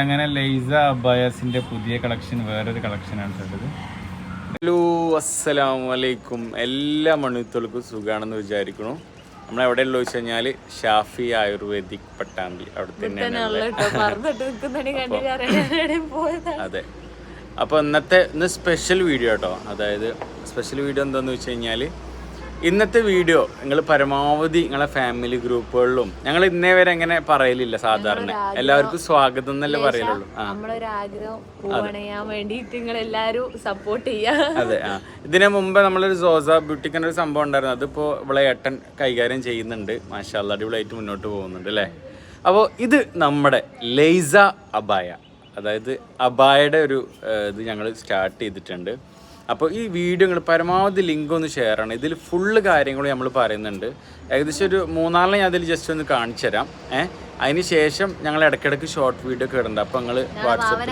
അങ്ങനെ ലൈസ അബായസിന്റെ പുതിയ കളക്ഷൻ വേറൊരു കളക്ഷനാണ് കണ്ടത് ഹലോ അസ്സലാം വലൈക്കും എല്ലാ മണിത്തോൾക്കും സുഖാണെന്ന് വിചാരിക്കുന്നു. നമ്മൾ എവിടെ ഉള്ളു വെച്ച് കഴിഞ്ഞാൽ ഷാഫി ആയുർവേദിക് പട്ടാമ്പി. അവിടെ തന്നെയാണ്. അതെ. അപ്പോൾ ഇന്നത്തെ ഇന്ന് സ്പെഷ്യൽ വീഡിയോ കേട്ടോ അതായത് സ്പെഷ്യൽ വീഡിയോ എന്താന്ന് വെച്ച് കഴിഞ്ഞാൽ ഇന്നത്തെ വീഡിയോ നിങ്ങൾ പരമാവധി നിങ്ങളെ ഫാമിലി ഗ്രൂപ്പുകളിലും ഞങ്ങൾ ഇന്നേ വരെ അങ്ങനെ പറയലില്ല സാധാരണ. എല്ലാവർക്കും സ്വാഗതം എന്നല്ലേ പറയലുള്ളൂ. അതെ ആ. ഇതിനു മുമ്പ് നമ്മളൊരു സോസ ബ്യൂട്ടിക്കിന്റെ ഒരു സംഭവം ഉണ്ടായിരുന്നു. അതിപ്പോ ഇവിടെ ഏട്ടൻ കൈകാര്യം ചെയ്യുന്നുണ്ട്. മാഷാല്ല അടിപൊളിയായിട്ട് മുന്നോട്ട് പോകുന്നുണ്ട് അല്ലേ? അപ്പോൾ ഇത് നമ്മുടെ ലൈസ അബായ അതായത് അബായയുടെ ഒരു ഇത് ഞങ്ങൾ സ്റ്റാർട്ട് ചെയ്തിട്ടുണ്ട്. അപ്പോൾ ഈ വീഡിയോ നിങ്ങൾ പരമാവധി ലിങ്ക് ഒന്ന് ഷെയർ ആണ് ഇതിൽ ഫുള്ള് കാര്യങ്ങൾ നമ്മൾ പറയുന്നുണ്ട്. ഏകദേശം ഒരു മൂന്നാളിനെ ഞാൻ അതിൽ ജസ്റ്റ് ഒന്ന് കാണിച്ചു തരാം. ഏഹ് അതിന് ശേഷം ഞങ്ങൾ ഇടയ്ക്കിടയ്ക്ക് ഷോർട്ട് വീഡിയോ ഒക്കെ ഇടണ്ട അപ്പോൾ നിങ്ങൾ വാട്സപ്പ്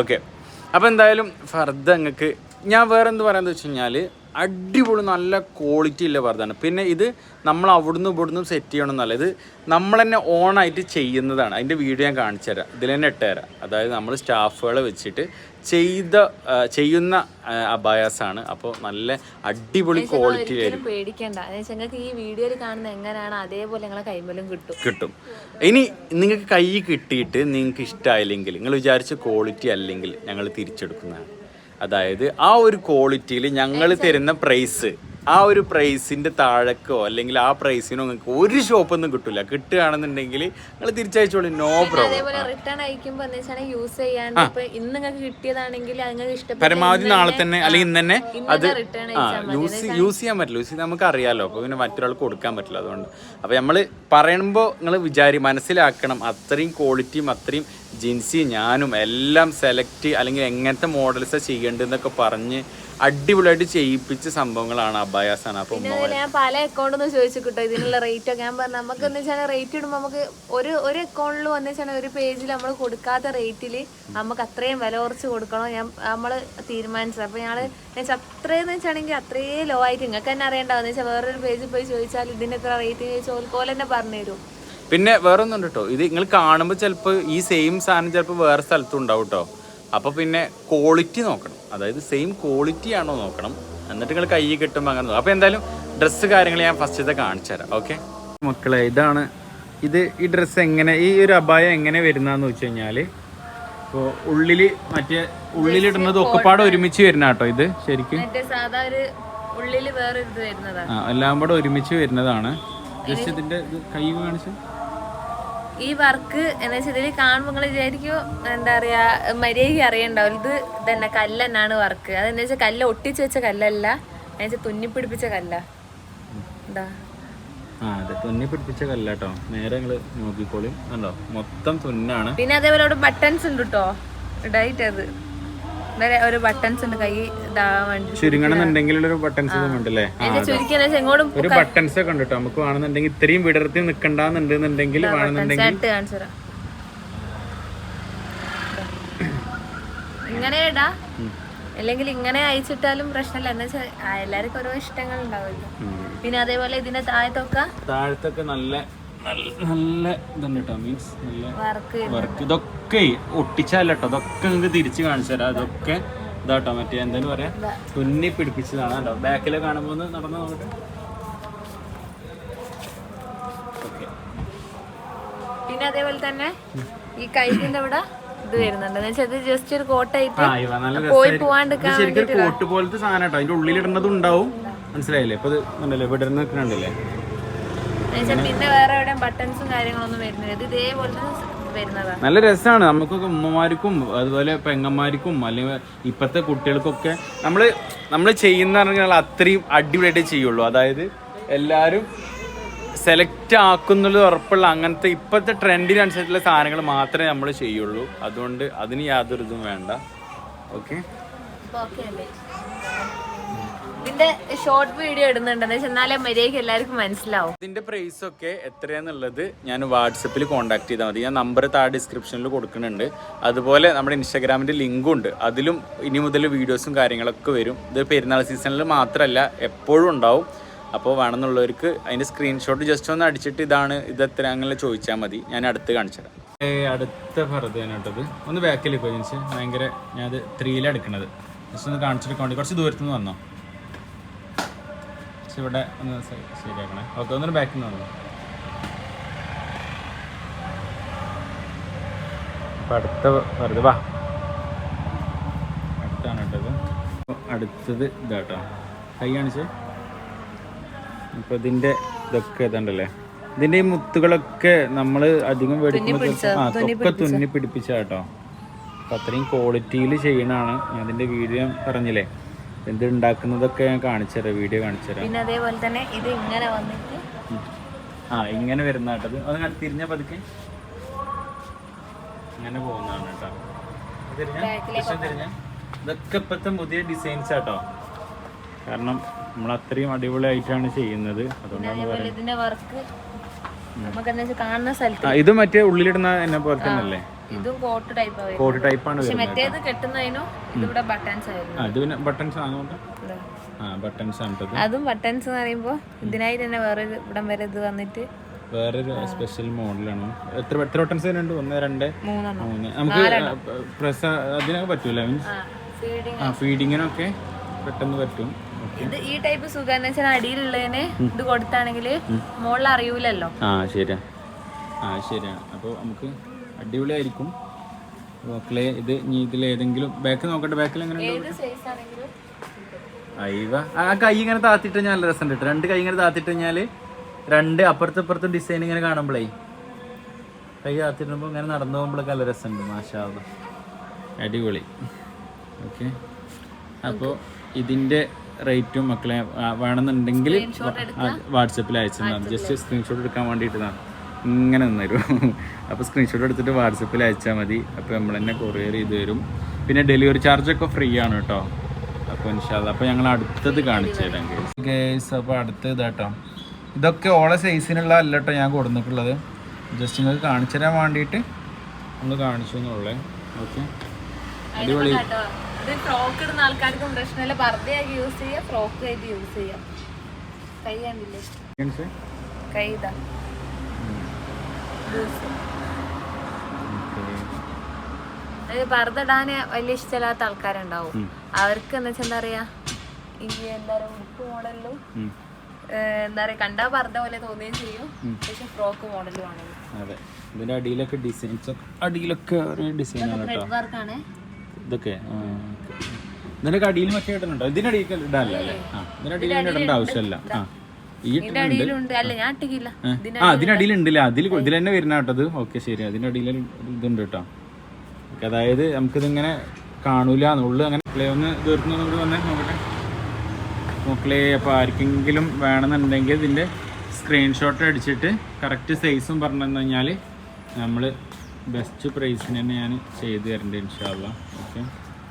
ഓക്കെ അപ്പോൾ എന്തായാലും ഫർദ് നിങ്ങൾക്ക് ഞാൻ വേറെ എന്ത് പറയാന്ന് വെച്ച് കഴിഞ്ഞാൽ അടിപൊളി നല്ല ക്വാളിറ്റി ഉള്ള ഫർദാണ് പിന്നെ ഇത് നമ്മൾ അവിടുന്ന് ഇവിടുന്ന് സെറ്റ് ചെയ്യണമെന്നല്ല ഇത് നമ്മൾ തന്നെ ഓണായിട്ട് ചെയ്യുന്നതാണ്. അതിന്റെ വീഡിയോ ഞാൻ കാണിച്ചു തരാം. ഇതിൽ തന്നെ ഇട്ടുതരാം അതായത് നമ്മൾ സ്റ്റാഫുകളെ വെച്ചിട്ട് ചെയ്ത ചെയ്യുന്ന അബായാസാണ് അപ്പോൾ നല്ല അടിപൊളി ക്വാളിറ്റി പേടിക്കണ്ട. ഈ വീഡിയോയിൽ കാണുന്ന എങ്ങനെയാണ് അതേപോലെ നിങ്ങളെ കൈമലും കിട്ടും. കിട്ടും. ഇനി നിങ്ങൾക്ക് കൈ കിട്ടിയിട്ട് നിങ്ങൾക്ക് ഇഷ്ടമായില്ലെങ്കിൽ നിങ്ങൾ വിചാരിച്ച ക്വാളിറ്റി അല്ലെങ്കിൽ ഞങ്ങൾ തിരിച്ചെടുക്കുന്നതാണ്. അതായത് ആ ഒരു ക്വാളിറ്റിയിൽ ഞങ്ങൾ തരുന്ന പ്രൈസ് ആ ഒരു പ്രൈസിന്റെ താഴക്കോ അല്ലെങ്കിൽ ആ പ്രൈസിനോ നിങ്ങൾക്ക് ഒരു ഷോപ്പൊന്നും കിട്ടില്ല കിട്ടുകയാണെന്നുണ്ടെങ്കിൽ നിങ്ങൾ തിരിച്ചയച്ചോളൂ. നോ പ്രോബ്ലം റിട്ടേൺ അയക്കുമ്പോൾ യൂസ് ചെയ്യാണ്ട് ഇന്ന് നിങ്ങൾക്ക് കിട്ടിയതാണെങ്കിൽ പരമാവധി നാളെ തന്നെ അല്ലെങ്കിൽ ഇന്ന് തന്നെ അത് യൂസ് യൂസ് ചെയ്യാൻ പറ്റില്ല. യൂസ് ചെയ്ത് നമുക്ക് അറിയാലോ അപ്പോൾ പിന്നെ മറ്റൊരാൾ കൊടുക്കാൻ പറ്റില്ല അതുകൊണ്ട്. അപ്പോൾ നമ്മൾ പറയുമ്പോൾ നിങ്ങൾ വിചാരി മനസ്സിലാക്കണം അത്രയും ക്വാളിറ്റിയും അത്രയും ജിൻസി ഞാനും എല്ലാം സെലക്ട് അല്ലെങ്കിൽ എങ്ങനത്തെ മോഡൽസാണ് ചെയ്യേണ്ടതെന്നൊക്കെ പറഞ്ഞ് അടിപൊളിയായിട്ട് ചെയ്യിപ്പിച്ച സംഭവങ്ങളാണ് അബായാസാണ് അതിൽ ഞാൻ പല അക്കൗണ്ടിൽ നിന്ന് ചോദിച്ചു കിട്ടോ. ഇതിനുള്ള റേറ്റ് ഒക്കെ. ഞാൻ പറഞ്ഞു നമുക്ക് എന്ന് വെച്ചാൽ റേറ്റ് ഇടുമ്പോൾ നമുക്ക് ഒരു ഒരു അക്കൗണ്ടിൽ വന്നു വെച്ചാൽ ഒരു പേജിൽ നമ്മൾ കൊടുക്കാത്ത റേറ്റിൽ നമുക്ക് അത്രയും വില കുറച്ച് കൊടുക്കണോ. ഞാൻ നമ്മൾ തീരുമാനിച്ചത്. അപ്പോൾ ഞങ്ങൾ വെച്ചാൽ അത്രയെന്ന് വെച്ചാണെങ്കിൽ അത്രയും ലോ ആയിട്ട് നിങ്ങൾക്ക് തന്നെ അറിയണ്ടാവും. എന്ന് വെച്ചാൽ വേറൊരു പേജിൽ പോയി ചോദിച്ചാൽ ഇതിന് എത്ര റേറ്റ് ചോദിച്ചാൽ പോലെ തന്നെ പറഞ്ഞു തരും പിന്നെ വേറൊന്നുണ്ട് കേട്ടോ. ഇത് നിങ്ങൾ കാണുമ്പോൾ ചിലപ്പോൾ ഈ സെയിം സാധനം ചിലപ്പോൾ വേറെ സ്ഥലത്തും ഉണ്ടാവും കേട്ടോ. അപ്പോൾ പിന്നെ ക്വാളിറ്റി നോക്കണം. അതായത് സെയിം ക്വാളിറ്റി ആണോ നോക്കണം. എന്നിട്ട് നിങ്ങൾ കൈ കിട്ടുമ്പോൾ അങ്ങനെ നോക്കാം അപ്പോൾ എന്തായാലും ഡ്രസ്സ് കാര്യങ്ങൾ ഞാൻ ഫസ്റ്റ് ഇത് കാണിച്ചു തരാം. ഓക്കെ മക്കളെ ഇതാണ്. ഇത് ഈ ഡ്രസ്സ് എങ്ങനെ ഈ ഒരു അപായം എങ്ങനെ വരുന്നതെന്ന് വെച്ച് കഴിഞ്ഞാൽ ഇപ്പോൾ ഉള്ളിൽ മറ്റേ ഉള്ളിലിടുന്നത് ഒക്കെപ്പാടെ ഒരുമിച്ച് വരുന്ന കേട്ടോ ഇത് ശരിക്കും. മറ്റേ സാധാ ഒരു ഉള്ളിൽ വേറൊരു ഇത് വരുന്നതാണ്. ആ എല്ലാം കൂടെ ഒരുമിച്ച് വരുന്നതാണ്. ജസ്റ്റ് ഇതിന്റെ കൈ കാണിച്ച്. ഈ വർക്ക് എന്ന് വെച്ചാൽ ഇതിൽ കാണുമ്പോൾ നിങ്ങൾ വിചാരിക്കും എന്താ പറയുക മര്യാദയ്ക്ക് അറിയണ്ടാവും ഇത് തന്നെ കല്ലെന്നാണ് വർക്ക് അതെന്ന് വെച്ചാൽ കല്ല് ഒട്ടിച്ച് വെച്ച കല്ലല്ല. എന്ന് വെച്ചാൽ തുന്നിപ്പിടിപ്പിച്ച കല്ല. എന്താ? ആ അതെ. തുന്നി പിടിപ്പിച്ച കല്ലാട്ടോ. നേരെ നിങ്ങൾ നോക്കിക്കോളും. കണ്ടോ? മൊത്തം തുന്നാണ്. പിന്നെ അതേപോലെ ബട്ടൺസ് ഉണ്ട് കേട്ടോ ഇടായിട്ടത്. ഒരു ബട്ടൺസ് ഉണ്ട് കൈ ഒരു ബട്ടൺസ് ഉണ്ടല്ലേ ആ, എന്നുവെച്ചാൽ ചുരുക്കി എങ്ങോട്ടും ഒരു ബട്ടൺസ് ഒക്കെ ഉണ്ട് നമുക്ക് വേണമെന്നുണ്ടെങ്കിൽ ഇത്രയും വിടർത്തി വേണമെന്നുണ്ടെങ്കിൽ ഇട്ട് ഇങ്ങനെ ഇടാ. അല്ലെങ്കിൽ ഇങ്ങനെ അയച്ചിട്ടാലും പ്രശ്നമില്ല. എന്ന് വെച്ചാൽ എല്ലാവർക്കും ഓരോ ഇഷ്ടങ്ങൾ ഉണ്ടാവുമല്ലോ. പിന്നെ അതേപോലെ ഇതിന്റെ താഴത്തൊക്കെ താഴത്തൊക്കെ നല്ല നല്ല നല്ല ഇതുണ്ട് കേട്ടോ മീൻസ് നല്ല വർക്ക് ഇതൊക്കെ ഒട്ടിച്ചല്ല കേട്ടോ ഇതൊക്കെ നിങ്ങൾക്ക് തിരിച്ച് കാണിച്ചു തരാം. അതൊക്കെ ഇതാട്ടോ മറ്റേ എന്തായാലും പറയാ? തുന്നി പിടിപ്പിച്ചതാണ് കേട്ടോ. ബാക്കിൽ കാണുമ്പോൾ ഒന്ന് നടന്നു നോക്കട്ടെ. പിന്നെ അതേപോലെ തന്നെ ഈ കൈക്കിന്റെ ഇവിടെ ഇത് വരുന്നുണ്ട്. ഇത് ജസ്റ്റ് ഒരു കോട്ടായിട്ട് പോയി. പോവാണ്ടിരിക്കാൻ ശരിക്കും കോട്ട് പോലത്തെ സാധനം കേട്ടോ. അതിന്റെ ഇടുന്നത് ഉണ്ടാവും. മനസ്സിലായില്ലേ? ഇപ്പൊ ഇത് ഉണ്ടല്ലേ വിടർന്ന് നിൽക്കണുണ്ടല്ലേ എന്നുവെച്ചാൽ പിന്നെ വേറെ എവിടെയും ബട്ടൺസും കാര്യങ്ങളൊന്നും വരുന്നില്ല. ഇത് നല്ല രസമാണ് നമുക്കൊക്കെ ഉമ്മമാർക്കും അതുപോലെ പെങ്ങന്മാർക്കും അല്ലെങ്കിൽ ഇപ്പോഴത്തെ കുട്ടികൾക്കൊക്കെ നമ്മൾ നമ്മൾ ചെയ്യുന്ന പറഞ്ഞാൽ അത്രയും അടിപൊളിയായിട്ട് ചെയ്യുള്ളൂ. അതായത് എല്ലാവരും സെലക്ട് ആക്കുന്നുള്ളത് ഉറപ്പുള്ള അങ്ങനത്തെ ഇപ്പോഴത്തെ ട്രെൻഡിനനുസരിച്ചുള്ള സാധനങ്ങൾ മാത്രമേ നമ്മൾ ചെയ്യുള്ളൂ. അതുകൊണ്ട് അതിന് യാതൊരു ഇതും വേണ്ട ഓക്കെ ഇതിന്റെ ഷോർട്ട് വീഡിയോ ഇടുന്നുണ്ടെന്ന് വെച്ചാൽ എന്നാലേ മര്യാദയ്ക്ക് എല്ലാവർക്കും മനസ്സിലാവും. ഇതിന്റെ പ്രൈസ് ഒക്കെ എത്രയാന്നുള്ളത് ഞാൻ വാട്സപ്പിൽ കോൺടാക്ട് ചെയ്താൽ മതി. ഞാൻ നമ്പർ താഴെ ഡിസ്ക്രിപ്ഷനിൽ കൊടുക്കുന്നുണ്ട്. അതുപോലെ നമ്മുടെ ഇൻസ്റ്റാഗ്രാമിന്റെ ലിങ്കും ഉണ്ട്. അതിലും ഇനി മുതൽ വീഡിയോസും കാര്യങ്ങളൊക്കെ വരും. ഇത് പെരുന്നാൾ സീസണിൽ മാത്രമല്ല എപ്പോഴും ഉണ്ടാവും. അപ്പോൾ വേണമെന്നുള്ളവർക്ക് അതിന്റെ സ്ക്രീൻഷോട്ട് ജസ്റ്റ് ഒന്ന് അടിച്ചിട്ട് ഇതാണ് ഇത് എത്ര അങ്ങനെ ചോദിച്ചാൽ മതി. ഞാൻ അടുത്ത് കാണിച്ചു തരാം. അടുത്ത ഫറത് കേട്ടത്. ഒന്ന് ബാക്കിൽ പോയി ഭയങ്കര ഞാനത് ത്രീയിലെടുക്കണത് ജസ്റ്റ് ഒന്ന് കാണിച്ചിട്ട് വേണ്ടി കുറച്ച് ദൂരത്തുനിന്ന് വന്നോ? പക്ഷെ ഇവിടെ ഒന്ന് ശരിയാക്കണേ. ഓക്കെ ഒന്നൊരു ബാക്കിൽ നിന്ന് വന്നു. അപ്പം അടുത്ത വെറുതെ വാ. അടുത്താണ് കേട്ടത്. അപ്പൊ അടുത്തത് ഇതാട്ടോ. കൈ കാണിച്ചേ. ഇപ്പം ഇതിന്റെ ഇതൊക്കെ ഇതുണ്ടല്ലേ. ഇതിന്റെ ഈ മുത്തുകളൊക്കെ നമ്മൾ അധികം മേടിക്കുമ്പോൾ ഒക്കെ തുന്നി പിടിപ്പിച്ചാട്ടോ അപ്പം അത്രയും ക്വാളിറ്റിയിൽ ചെയ്യണതാണ്. ഞാൻ അതിന്റെ വീഡിയോ പറഞ്ഞില്ലേ. എന്ത് ഉണ്ടാക്കുന്നതൊക്കെ ഞാൻ കാണിച്ചുതരാം വീഡിയോ കാണിച്ചുതരാം. പിന്നെ അതേപോലെ തന്നെ ഇത് ഇങ്ങനെ വന്നിട്ട് ആ ഇങ്ങനെ വരുന്ന കേട്ടത് അത് തിരിഞ്ഞ പതുക്കെ. ഇങ്ങനെ പോകുന്നതാണ് കേട്ടോ. തിരിഞ്ഞ ഇതൊക്കെ ഇപ്പോഴത്തെ പുതിയ ഡിസൈൻസ് ആട്ടോ. കാരണം നമ്മൾ അത്രയും അടിപൊളിയായിട്ടാണ് ചെയ്യുന്നത്. അതുകൊണ്ടാണ് ഇത് മറ്റേ ഉള്ളിലിടുന്ന എന്നെ പോലെ തന്നെ അല്ലേ ഇതും കോട്ട് ടൈപ്പ് ആണ് കോട്ട് ടൈപ്പാണ് പക്ഷെ വരുന്നത് മറ്റേത് കെട്ടുന്നതിനും ഇതിവിടെ ബട്ടൺസ് ആയിരുന്നു. ഇത് പിന്നെ ബട്ടൺസ് ആണോണ്ട് ആ ബട്ടൺസ് ആണ് അതും ബട്ടൺസ് എന്ന് പറയുമ്പോ ഇതിനായി തന്നെ വേറെ ഇവിടം വരെ ഇത് വന്നിട്ട് വേറൊരു സ്പെഷ്യൽ മോഡലാണ് എത്ര എത്ര ബട്ടൺസ് ഉണ്ട് ഒന്ന് രണ്ട്? മൂന്ന്. നമുക്ക് പ്രസ് അതിനൊക്കെ പറ്റൂല? മീൻസ് ആ ഫീഡിങ് ആ ഫീഡിങ്ങിനൊക്കെ പെട്ടെന്ന് പറ്റും. ഇത് ഈ ടൈപ്പ് സുഖം വെച്ചാൽ അടിയിലുള്ളതിന് ഇത് കൊടുത്താണെങ്കിൽ മോളിൽ അറിയൂലല്ലോ. ആ ശരിയാ. ആ ശരിയാ. അപ്പോൾ നമുക്ക് അടിപൊളിയായിരിക്കും. ക്ലേ ഇത് ഇനി ഇതിൽ ഏതെങ്കിലും ബാക്ക് നോക്കട്ടെ ബാക്കിൽ എങ്ങനെ അയവ ആ കൈ ഇങ്ങനെ താത്തിട്ട് കഴിഞ്ഞാൽ നല്ല രസം കിട്ടും രണ്ട് കൈ ഇങ്ങനെ താത്തിട്ട് കഴിഞ്ഞാൽ രണ്ട് അപ്പുറത്തും ഇപ്പുറത്തും ഡിസൈൻ ഇങ്ങനെ കാണുമ്പോഴേ കൈ താത്തിട്ടുമ്പോൾ ഇങ്ങനെ നടന്നു പോകുമ്പോഴൊക്കെ നല്ല രസമുണ്ട് മാഷാ അല്ലാ. അടിപൊളി. ഓക്കെ. അപ്പോൾ ഇതിന്റെ റേറ്റും മക്കളെ വേണമെന്നുണ്ടെങ്കിൽ വാട്സപ്പിൽ അയച്ചു തന്നാൽ ജസ്റ്റ് സ്ക്രീൻഷോട്ട് എടുക്കാൻ വേണ്ടിയിട്ടാണ് ഇങ്ങനെ നിന്നരും. അപ്പോൾ സ്ക്രീൻഷോട്ട് എടുത്തിട്ട് വാട്സപ്പിൽ അയച്ചാൽ മതി. അപ്പോൾ നമ്മൾ തന്നെ കൊറിയർ ചെയ്ത് തരും. പിന്നെ ഡെലിവറി ചാർജൊക്കെ ഫ്രീ ആണ് കേട്ടോ അപ്പോൾ ഇൻഷാല്ല അപ്പോൾ ഞങ്ങൾ അടുത്തത് കാണിച്ചു തരാം കേസ് അപ്പോൾ അടുത്ത ഇതാട്ടോ ഇതൊക്കെ ഓളെ സൈസിനുള്ള അല്ല കേട്ടോ ഞാൻ കൊടുത്തിട്ടുള്ളത് ജസ്റ്റ് നിങ്ങൾക്ക് കാണിച്ചു തരാൻ വേണ്ടിയിട്ട് ഒന്ന് കാണിച്ചു എന്നുള്ളേ ഓക്കെ അടിപൊളി. ഇത് ഫ്രോക്ക് ഇടുന്ന ആൾക്കാർക്കും പ്രശ്നമില്ല പർദ്ദയാക്കി യൂസ് ചെയ്യാം ഫ്രോക്ക് ആയിട്ട് യൂസ് ചെയ്യാം. കൈ കണ്ടില്ലേ? കൈ ഇതാ. ഇടാൻ വലിയ ഇഷ്ടമില്ലാത്ത ആൾക്കാരുണ്ടാവും. അവർക്ക് എന്ന് വെച്ചാൽ എന്താ പറയാ? ഈ എന്താ പറയാ ഉടുപ്പ് മോഡലിലും എന്താ പറയാ കണ്ടാ പറഞ്ഞ പോലെ തോന്നുകയും ചെയ്യും. പക്ഷെ ഫ്രോക്ക് മോഡലും ആണ് അതെ. ഇതിന്റെ അടിയിലൊക്കെ ഡിസൈൻസ് അടിയിലൊക്കെ ഒരു ഡിസൈനാണ് കേട്ടോ. ത്രെഡ് വർക്കാണ് ഇതൊക്കെ ഇതിന്റെ അടിയിൽ മറ്റേ അടിയിൽ ഇതിനടിയിൽ അല്ലേ? ഇതിന്റെ അടിയിൽ ഇടേണ്ട ആവശ്യമില്ല. ആ. ഇതിന്റെ ഇതിന്റെ അതിൽ ഇതിൽ തന്നെ വരുന്ന കേട്ടത് ഓക്കെ ശരി. അതിന്റെ അടിയിൽ ഇതുണ്ട് കേട്ടോ. അതായത് നമുക്കിതിങ്ങനെ കാണൂല. ഉള്ളു അങ്ങനെ പ്ലേ ഒന്ന് തീർന്നു വന്നേ നോക്കട്ടെ. നോക്കലേ അപ്പോൾ ആർക്കെങ്കിലും വേണമെന്നുണ്ടെങ്കിൽ ഇതിന്റെ സ്ക്രീൻഷോട്ട് അടിച്ചിട്ട് കറക്റ്റ് സൈസും പറഞ്ഞു തന്നു കഴിഞ്ഞാൽ നമ്മൾ ബെസ്റ്റ് പ്രൈസിന് തന്നെ ഞാൻ ചെയ്തു തരണ്ട് ഇൻഷാല്ല ഓക്കെ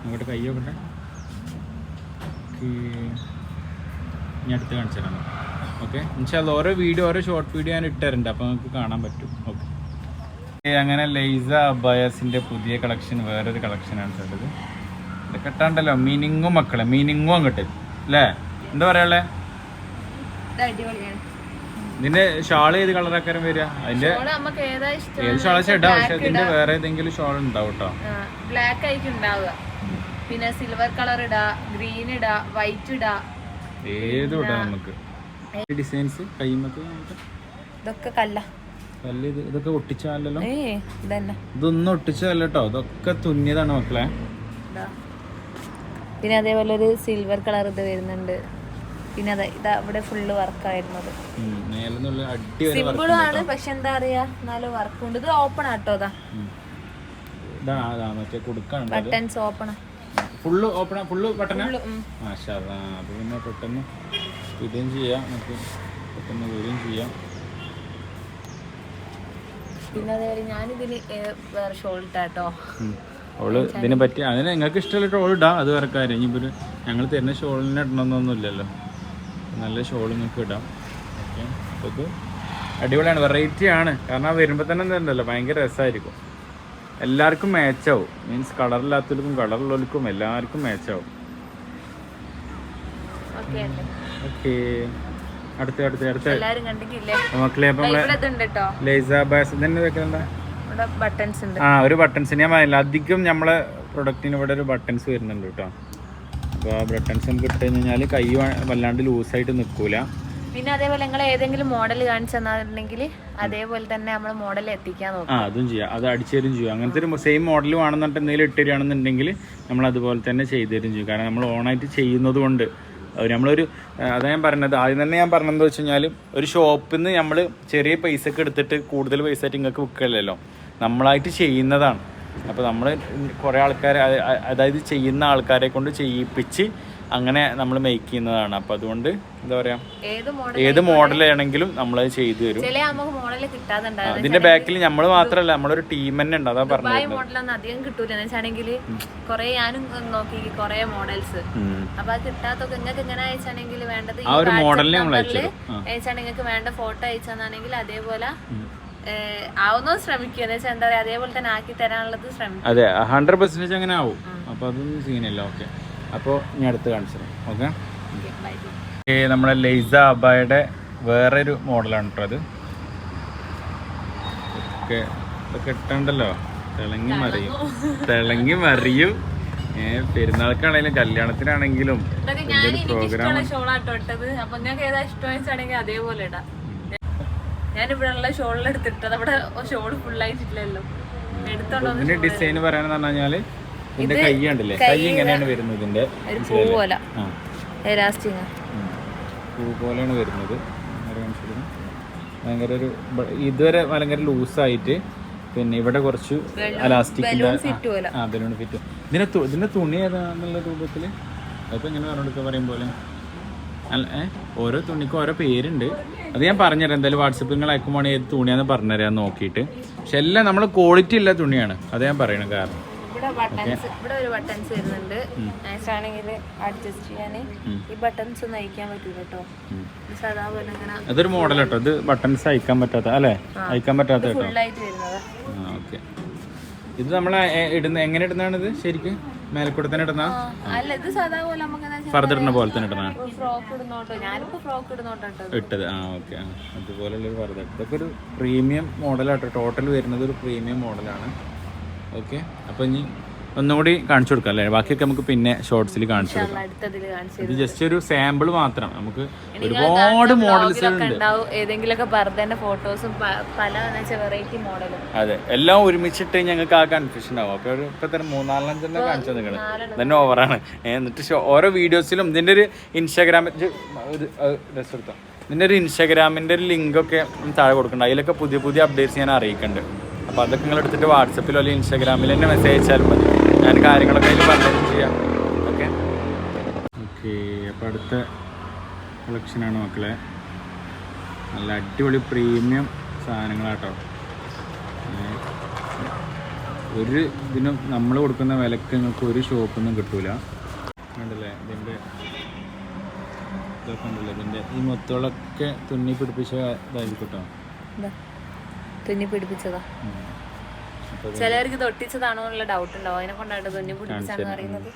നോക്കട്ടെ കൈ നോക്കട്ടെ. ഞാൻ അടുത്ത് കാണിച്ചു തരാം. ഓക്കെ ഇൻഷാല്ല ഓരോ വീഡിയോ ഓരോ ഷോർട്ട് വീഡിയോ ഞാൻ ഇട്ടുതരുന്നുണ്ട് അപ്പോൾ നിങ്ങൾക്ക് കാണാൻ പറ്റും. ഓക്കെ അങ്ങനെ ലൈസ അബായസിന്റെ പുതിയ കളക്ഷൻ വേറൊരു കളക്ഷനാണ് കേട്ടത്. ഇത് കെട്ടാണ്ടല്ലോ മീനിങ്ങും മക്കളെ. മീനിങ്ങും അങ്ങോട്ട്. അല്ലേ എന്താ പറയാളേ ഇതിന്റെ ഷാൾ ഏത് കളറാക്കാരം വരിക? അതിന്റെ ഏതാ ഷാളാ ചേട്ടാ പക്ഷെ ഇതിന്റെ വേറെ ഏതെങ്കിലും ഷാൾ ഉണ്ടാവും കേട്ടോ ബ്ലാക്ക് ആയിട്ട് ഉണ്ടാവുക. പിന്നെ സിൽവർ കളർ ഇടാ ഗ്രീൻ ഇടാ വൈറ്റ് ഇടാ. ഏത് ഇടാം നമുക്ക്? ഡിസൈൻസ് കൈമൊക്കെ ഇതൊക്കെ കല്ല. കല്ല് ഇത് ഇതൊക്കെ ഒട്ടിച്ചാലല്ലോ? ഏ ഇതന്നെ. ഒട്ടിച്ചതല്ല കേട്ടോ ഇതൊക്കെ തുന്നിയതാണ് മക്കളെ. പിന്നെ അതേപോലെ ഒരു സിൽവർ കളർ ഇത് വരുന്നുണ്ട്. പിന്നെ അതെ ഇതാ ഇവിടെ ഫുള്ള് വർക്കായിരുന്നത് സിമ്പിളും ആണ് പക്ഷെ എന്താ പറയാ എന്നാലും വർക്ക് ഉണ്ട്. ഇത് ഓപ്പൺ ആട്ടോ അതാ. Buttons open full open full button. മാഷാ അല്ലാ. അപ്പൊ പിന്നെ പെട്ടെന്ന് ഇടുകയും ചെയ്യാം. നമുക്ക് പെട്ടെന്ന് വരികയും ചെയ്യാം. പിന്നെ അതേപോലെ ഞാനിതിന് ഏ, വേറെ ഷോൾ ഇട്ടാട്ടോ. ഉം. ഇതിനെ പറ്റി അതിന് നിങ്ങൾക്ക് ഇഷ്ടമുള്ള ഓൾ ഇടാം. അത് വേറെ കാര്യം. ഇനിയിപ്പോൾ ഞങ്ങൾ തരുന്ന ഷോളിന് ഇടണമെന്നൊന്നും ഇല്ലല്ലോ നല്ല ഷോൾ നിങ്ങൾക്ക് ഇടാം. ഓക്കെ. അപ്പോൾ ഇത് അടിപൊളിയാണ്. വെറൈറ്റി ആണ്. കാരണം വരുമ്പോൾ തന്നെ എന്തുണ്ടല്ലോ ഭയങ്കര രസമായിരിക്കും എല്ലാവർക്കും മാച്ചാവും മീൻസ് കളറില്ലാത്തവർക്കും കളറുള്ളവർക്കും എല്ലാവർക്കും മാച്ചാവും ഓക്കെ ഓക്കെ. അടുത്ത അടുത്ത അടുത്ത. എല്ലാരും കണ്ടിട്ടില്ലേ? മക്കളെ അപ്പം ഇവിടെ ഇതുണ്ട് കേട്ടോ ലേസ ബാസ് ഇതന്നെ വെക്കണ്ട ഇവിടെ ബട്ടൺസ് ഉണ്ട്. ആ ഒരു ബട്ടൺസ് ഞാൻ അധികം നമ്മളെ പ്രൊഡക്റ്റിന് ഇവിടെ ഒരു ബട്ടൺസ് വരുന്നുണ്ട് കേട്ടോ അപ്പോൾ ആ ബട്ടൺസ് നമുക്ക് ഇട്ട് കഴിഞ്ഞാൽ കൈ വല്ലാണ്ട് ലൂസ് ആയിട്ട് നിൽക്കൂല പിന്നെ അതേപോലെ നിങ്ങൾ ഏതെങ്കിലും മോഡൽ കാണിച്ചു തന്നിട്ടുണ്ടെങ്കിൽ അതേപോലെ തന്നെ നമ്മൾ മോഡൽ എത്തിക്കാൻ നോക്കും. ആ അതും ചെയ്യാം. അത് അടിച്ചു തരും ചെയ്യും. അങ്ങനത്തെ ഒരു സെയിം മോഡൽ വേണമെന്നിട്ട് എന്തെങ്കിലും ഇട്ട് തരികയാണെന്നുണ്ടെങ്കിൽ നമ്മൾ അതുപോലെ തന്നെ ചെയ്തു തരും ചെയ്യും. കാരണം നമ്മൾ ഓണായിട്ട് ചെയ്യുന്നത് കൊണ്ട് നമ്മളൊരു അതാണ് അതാ ഞാൻ പറഞ്ഞത്. ആദ്യം തന്നെ ഞാൻ പറഞ്ഞതെന്ന് വെച്ച് കഴിഞ്ഞാൽ ഒരു ഷോപ്പിൽ നിന്ന് നമ്മൾ ചെറിയ പൈസക്ക് എടുത്തിട്ട് കൂടുതൽ പൈസ ആയിട്ട് നിങ്ങൾക്ക് വിൽക്കില്ലല്ലോ നമ്മളായിട്ട് ചെയ്യുന്നതാണ്. അപ്പോൾ നമ്മൾ കുറേ ആൾക്കാരെ അതായത് ചെയ്യുന്ന ആൾക്കാരെ കൊണ്ട് ചെയ്യിപ്പിച്ച് അങ്ങനെ നമ്മൾ മേക്ക് ചെയ്യുന്നതാണ്. അപ്പൊ അതുകൊണ്ട് എന്താ പറയാ? ഏത് മോഡൽ ആണെങ്കിലും നമ്മൾ അത് ചെയ്തു തരും. അതിന്റെ ബാക്കിൽ നമ്മൾ മാത്രല്ല നമ്മളൊരു ടീം തന്നെ ഉണ്ട്. അതാ പറഞ്ഞത് മോഡലൊന്നും അധികം കിട്ടൂല. എന്ന് വെച്ചാണെങ്കിൽ കുറെ ഞാനും നോക്കി കുറെ മോഡൽസ്. അപ്പൊ അത് കിട്ടാത്തൊക്കെ നിങ്ങൾക്ക് എങ്ങനെ അയച്ചാണെങ്കിൽ വേണ്ടത് ആ ഒരു മോഡലിനെ നമ്മൾ അയച്ചു. നിങ്ങൾക്ക് വേണ്ട ഫോട്ടോ അയച്ചാണെങ്കിൽ അതേപോലെ ഏഹ്, ആവുന്നത് ശ്രമിക്കുക എന്ന് വെച്ചാൽ എന്താ പറയാ അതേപോലെ തന്നെ ആക്കി തരാനുള്ളത് ശ്രമിക്കും. അതെ ഹൺഡ്രഡ് പെർസെന്റേജ് അങ്ങനെ ആവും. അപ്പൊ അതൊന്നും സീനില്ല ഓക്കെ അപ്പോൾ ഇനി അടുത്ത് കാണിച്ചു ഓക്കെ? നമ്മുടെ ലൈസ അബായുടെ വേറൊരു മോഡലാണ് കേട്ടോ അത്. ഒക്കെ ഇതൊക്കെ ഇട്ടണ്ടല്ലോ? തിളങ്ങി മറിയും. തിളങ്ങി മറിയും. പെരുന്നാൾക്കാണെങ്കിലും കല്യാണത്തിനാണെങ്കിലും പ്രോഗ്രാം അതേപോലെ ഇടാം. ഞാനിവിടെ ഉള്ള ഷോളിൽ എടുത്തിട്ടത് അവിടെ ഷോൾ ഫുള്ളായിട്ടില്ലല്ലോ ഇതിന്റെ ഡിസൈൻ പറയാനെന്ന് പറഞ്ഞു കഴിഞ്ഞാൽ ഇതിന്റെ കൈ കണ്ടില്ലേ? കൈ ഇങ്ങനെയാണ് വരുന്നത് ഇതിന്റെ ഒരു പൂ പോലെ പൂ പോലെയാണ് വരുന്നത്. ഭയങ്കര ഒരു ഇതുവരെ ഭയങ്കര ലൂസായിട്ട് പിന്നെ ഇവിടെ കുറച്ച് അലാസ്റ്റിക്കിന്റെ ആ ബലൂൺ ഫിറ്റ്. ഇതിന്റെ ഇതിന്റെ തുണി ഏതാന്നുള്ള രൂപത്തിൽ? അതിപ്പോ എങ്ങനെ പറഞ്ഞെടുക്കുക പറയും പോലെ? അല്ല ഓരോ തുണിക്കും ഓരോ പേരുണ്ട്. അത് ഞാൻ പറഞ്ഞുതരാം. എന്തായാലും വാട്സപ്പിൽ നിങ്ങൾ അയക്കുമ്പോൾ ഏത് തുണിയാന്ന് പറഞ്ഞുതരാം നോക്കിയിട്ട്. പക്ഷെ എല്ലാം നമ്മൾ ക്വാളിറ്റി ഉള്ള തുണിയാണ്. അത് ഞാൻ പറയണം കാരണം. ഇവിടെ ബട്ടൺസ് ഇവിടെ ഒരു ബട്ടൺസ് വരുന്നുണ്ട്. ആണെങ്കിൽ അഡ്ജസ്റ്റ് ചെയ്യാൻ ഈ ബട്ടൺസ് ഒന്നും അയക്കാൻ പറ്റൂല കേട്ടോ സാധാ പോലെ ഇങ്ങനെ അതൊരു മോഡൽ കേട്ടോ ഇത് ബട്ടൺസ് അയക്കാൻ പറ്റാത്ത അല്ലേ? അയക്കാൻ പറ്റാത്ത കേട്ടോ ഫുള്ളായിട്ട് വരുന്നത്. ഓക്കെ ഇത് നമ്മൾ ഇടുന്ന എങ്ങനെ ഇടുന്നതാണ് ഇത് ശരിക്കും മേലക്കൂടെ തന്നെ ഇടുന്ന അല്ല ഇത് സാധാ പോലെ നമുക്ക് ഫർദർ ഇടുന്ന പോലെ തന്നെ ഇടുന്ന ഫ്രോക്ക് ഇടുന്നോട്ടോ ഞാനിപ്പോ ഫ്രോക്ക് ഇടുന്നോട്ടോ ഇട്ടത്. ആ ഓക്കെ ആ അതുപോലുള്ളൊരു ഫർദർ ഇതൊക്കെ ഒരു പ്രീമിയം മോഡലാട്ടോ ടോട്ടൽ വരുന്നത് ഒരു പ്രീമിയം മോഡലാണ് ഓക്കെ. അപ്പോൾ ഇനി ഒന്നുകൂടി കാണിച്ചു കൊടുക്കാം അല്ലേ? ബാക്കിയൊക്കെ നമുക്ക് പിന്നെ ഷോർട്സിൽ കാണിച്ചു കൊടുക്കാം. ഇത് ജസ്റ്റ് ഒരു സാമ്പിൾ മാത്രം. നമുക്ക് ഒരുപാട് മോഡൽസ് ഏതെങ്കിലുമൊക്കെ ഫോട്ടോസും പല വെറൈറ്റി മോഡലും അതെ. എല്ലാം ഒരുമിച്ചിട്ട് ഞങ്ങൾക്ക് ആ കൺഫ്യൂഷൻ ആവും അപ്പോൾ ഒരു ഇപ്പം തന്നെ മൂന്നാലഞ്ചെണ്ണം കാണിച്ചു നിൽക്കണം തന്നെ ഓവറാണ് എന്നിട്ട് ഓരോ വീഡിയോസിലും ഇതിന്റെ ഒരു ഇൻസ്റ്റാഗ്രാമിൽ ഒരു ഡ്രസ് എടുത്തോ. ഇതിന്റെ ഒരു ഇൻസ്റ്റാഗ്രാമിന്റെ ഒരു ലിങ്കൊക്കെ താഴെ കൊടുക്കണ്ട. അതിലൊക്കെ പുതിയ പുതിയ അപ്ഡേറ്റ്സ് ഞാൻ അറിയിക്കുന്നുണ്ട് അപ്പോൾ അതൊക്കെ നിങ്ങൾ എടുത്തിട്ട് വാട്സപ്പിലോ അല്ലെങ്കിൽ ഇൻസ്റ്റാഗ്രാമിൽ തന്നെ മെസ്സേജ് അയച്ചാലും മതി. ഞാൻ കാര്യങ്ങളൊക്കെ അതിൽ പറഞ്ഞു ചെയ്യാം. ഓക്കെ ഓക്കെ അപ്പോൾ അടുത്ത കളക്ഷനാണ് മക്കളെ. നല്ല അടിപൊളി പ്രീമിയം സാധനങ്ങളാട്ടോ. ഒരു ഇതിനും നമ്മൾ കൊടുക്കുന്ന വിലക്ക് നിങ്ങൾക്ക് ഒരു ഷോപ്പൊന്നും കിട്ടൂല. കണ്ടല്ലേ? ഇതിന്റെ ഇതൊക്കെ ഉണ്ടല്ലോ. ഇതിന്റെ ഈ മുത്തുകളൊക്കെ തുന്നി പിടിപ്പിച്ച ഇതായിരിക്കും കേട്ടോ തുന്നി പിടിപ്പിച്ചതാ. അപ്പോൾ ചിലവർക്ക് തൊട്ടിച്ചതാണോ എന്നുള്ള ഡൗട്ട് ഉണ്ടാവും. അതിനെ കൊണ്ടാണ് തുന്നി പിടിപ്പിച്ചാന്ന് പറയുന്നത്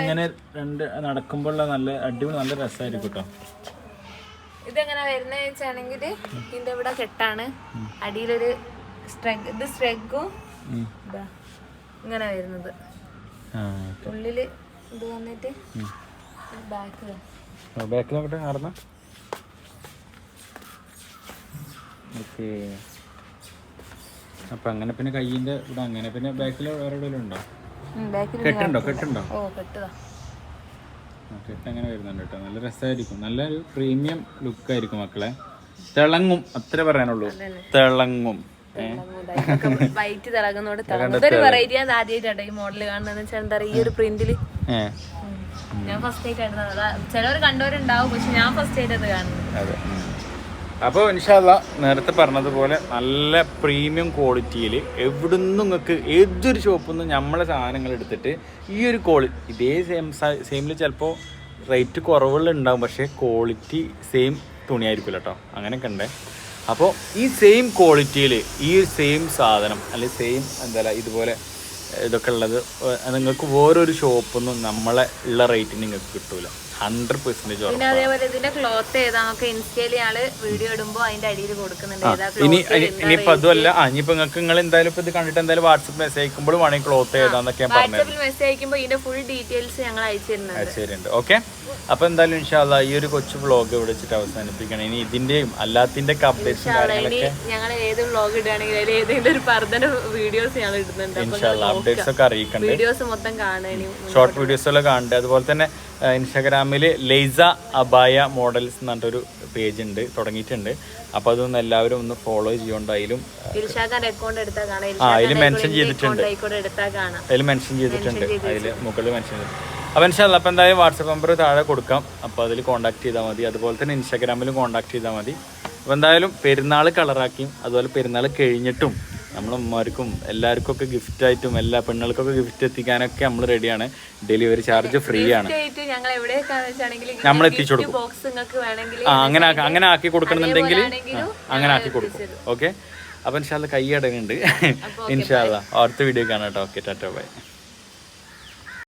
ഇങ്ങനെ രണ്ട് നടക്കുമ്പോൾ നല്ല അടിപൊളി നല്ല രസമായിരിക്കും കേട്ടോ ഇതെങ്ങനെ വരുന്നത് വെച്ചാണെങ്കിൽ ഇതിന്റെ ഇവിടെ കെട്ടാണ്. അടിയിലൊരു സ്ട്രെഗ് ഇത് സ്ട്രെഗും. ഇങ്ങനെ വരുന്നത്. ഉള്ളിൽ ഇത് വന്നിട്ട് ബാക്ക് ബാക്കിൽ നോക്കട്ടെ നടന്ന ഓക്കെ. അപ്പം അങ്ങനെ പിന്നെ കയ്യിന്റെ ഇവിടെ അങ്ങനെ പിന്നെ ബാക്കിൽ വേറെ എവിടെയെങ്കിലും ഉണ്ടോ? കെട്ടുണ്ടോ? കെട്ടുണ്ടോ? ഓ കെട്ടതാ കെട്ട് അങ്ങനെ വരുന്നുണ്ട് കേട്ടോ. നല്ല രസമായിരിക്കും നല്ലൊരു പ്രീമിയം ലുക്ക് ആയിരിക്കും മക്കളെ. തിളങ്ങും. അത്ര പറയാനുള്ളൂ. തിളങ്ങും. ഏ? വൈറ്റ് തിളങ്ങുന്നോട് തിളങ്ങും ഇതൊരു വെറൈറ്റി ഞാൻ ആദ്യമായിട്ടാണ് ഈ മോഡൽ കാണുന്നത്. വെച്ചാൽ എന്താ പറയുക ഈ ഒരു പ്രിന്റിൽ ഞാൻ ഫസ്റ്റ് ആയിട്ട് അതാ ചിലവർ കണ്ടവരുണ്ടാവും പക്ഷെ ഞാൻ ഫസ്റ്റ് ആയിട്ട് അത്. കാണുന്നത്. അപ്പോൾ ഇൻഷാല്ല നേരത്തെ പറഞ്ഞതുപോലെ നല്ല പ്രീമിയം ക്വാളിറ്റിയിൽ എവിടെ നിന്നും നിങ്ങൾക്ക് ഏതൊരു ഷോപ്പിൽ നിന്നും നമ്മളെ സാധനങ്ങൾ എടുത്തിട്ട് ഈ ഒരു ക്വാളിറ്റി ഇതേ സെയിം സെയിമിൽ ചിലപ്പോൾ റേറ്റ് കുറവുള്ള ഉണ്ടാവും പക്ഷേ ക്വാളിറ്റി സെയിം തുണിയായിരിക്കില്ല കേട്ടോ അങ്ങനെയൊക്കെ ഉണ്ട് അപ്പോൾ ഈ സെയിം ക്വാളിറ്റിയിൽ ഈ ഒരു സെയിം സാധനം അല്ലെങ്കിൽ സെയിം എന്താ ഇതുപോലെ ഇതൊക്കെ ഉള്ളത് നിങ്ങൾക്ക് ഓരോരു ഷോപ്പിൽ നമ്മളെ ഉള്ള റേറ്റിന് നിങ്ങൾക്ക് കിട്ടൂല. ഹൺഡ്രഡ് പെർസെന്റേജ് പിന്നെ അതേപോലെ ഇതിന്റെ ക്ലോത്ത് ഏതാന്നൊക്കെ ആൾ വീഡിയോ ഇടുമ്പോ അതിന്റെ അടിയിൽ കൊടുക്കുന്നുണ്ട്. ഇനി ഇനിയിപ്പോ അതുമല്ല ആ ഇനിയിപ്പോ നിങ്ങൾക്ക് നിങ്ങൾ എന്തായാലും ഇപ്പൊ ഇത് കണ്ടിട്ട് എന്തായാലും വാട്സപ്പ് മെസ്സേജ് അയക്കുമ്പോൾ വേണമെങ്കിൽ ക്ലോത്ത് ഏതാന്നൊക്കെ ഞാൻ മെസ്സേജ് ഇതിന്റെ ഫുൾ ഡീറ്റെയിൽസ് ഞങ്ങൾ അയച്ചു തരുന്നുണ്ട്. ശരിയുണ്ട് ഓക്കെ അപ്പൊ എന്തായാലും ഇൻഷാല്ല ഈ ഒരു കൊച്ചു വ്ളോഗ് ഇവിടെ വെച്ചിട്ട് അവസാനിപ്പിക്കണം. ഇനി ഇതിന്റെയും അല്ലാത്തിന്റെ അപ്ഡേറ്റ്സും കാര്യങ്ങളൊക്കെ ഞങ്ങൾ ഏത് വ്ളോഗ് ഇടുകയാണെങ്കിൽ ഏതെങ്കിലും ഒരു വീഡിയോസ് ഞങ്ങൾ ഇടുന്നുണ്ട്. അപ്പൊ ഇൻഷാല്ല അപ്ഡേറ്റ്സ് ഒക്കെ അറിയിക്കണ്ട്? വീഡിയോസ് മൊത്തം ഷോർട്ട് വീഡിയോസെല്ലാം കാണുന്നുണ്ട് അതുപോലെ തന്നെ ഇൻസ്റ്റാഗ്രാമിൽ ലെയ്സ അബായ മോഡൽസ് എന്ന് പറഞ്ഞിട്ടൊരു പേജ് ഉണ്ട് തുടങ്ങിയിട്ടുണ്ട്. അപ്പോൾ അതൊന്ന് എല്ലാവരും ഒന്ന് ഫോളോ ചെയ്യുകൊണ്ട് അതിലും ആ അതിൽ മെൻഷൻ ചെയ്തിട്ടുണ്ട്. അതിൽ മെൻഷൻ ചെയ്തിട്ടുണ്ട്. അതിൽ മുകളിൽ മെൻഷൻ ചെയ്തിട്ടുണ്ട്. അപ്പോൾ ഇൻഷാല്ല അപ്പോൾ എന്തായാലും വാട്സപ്പ് നമ്പർ താഴെ കൊടുക്കാം. അപ്പോൾ അതിൽ കോൺടാക്ട് ചെയ്താൽ മതി. അതുപോലെ തന്നെ ഇൻസ്റ്റാഗ്രാമിലും കോൺടാക്ട് ചെയ്താൽ മതി. അപ്പോൾ എന്തായാലും പെരുന്നാൾ കളറാക്കിയും അതുപോലെ പെരുന്നാൾ കഴിഞ്ഞിട്ടും നമ്മളമ്മമാർക്കും എല്ലാവർക്കും ഒക്കെ ഗിഫ്റ്റായിട്ടും എല്ലാ പെണ്ണുങ്ങൾക്കൊക്കെ ഗിഫ്റ്റ് എത്തിക്കാനൊക്കെ നമ്മൾ റെഡിയാണ് ഡെലിവറി ചാർജ് ഫ്രീ ആണ്. ആയിട്ട് നമ്മൾ എത്തിച്ചു കൊടുക്കും ആ അങ്ങനെ അങ്ങനെ ആക്കി കൊടുക്കണമെന്നുണ്ടെങ്കിൽ അങ്ങനെ ആക്കി കൊടുക്കും. ഓക്കെ അപ്പോൾ ഇൻഷാല്ല കൈ അടങ്ങുന്നുണ്ട്. ഇൻഷാല്ല അടുത്ത വീഡിയോ കാണാം കേട്ടോ ഓക്കെ ടാറ്റോ ബൈ